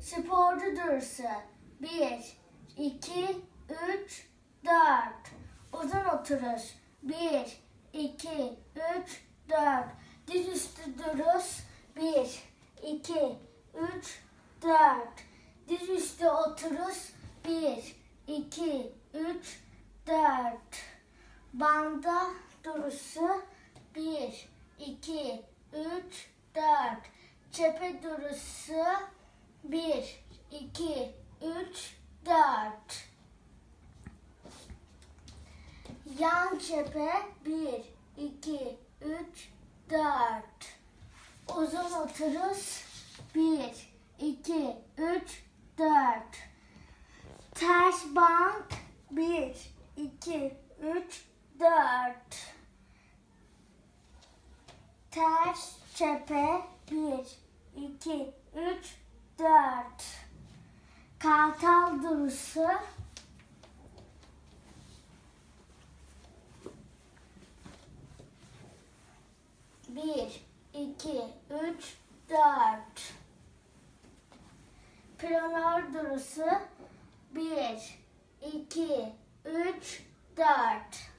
Sporcu duruşu. 1, 2, 3, 4. Uzun oturuş. 1, 2, 3, 4. Dizüstü duruş. 1, 2, 3, 4. Dizüstü oturuş. 1, 2, 3, 4. Banda duruşu. 1, 2, 3, 4. Çepe duruşu. 1, 2, 3, 4. Yan cephe 1, 2, 3, 4. Uzun oturuş 1, 2, 3, 4. Ters bank 1, 2, 3, 4. Ters cephe 1, 2, 3, 4. Kartal duruşu Bir, iki, üç, dört. Planör duruşu bir, iki, üç, dört.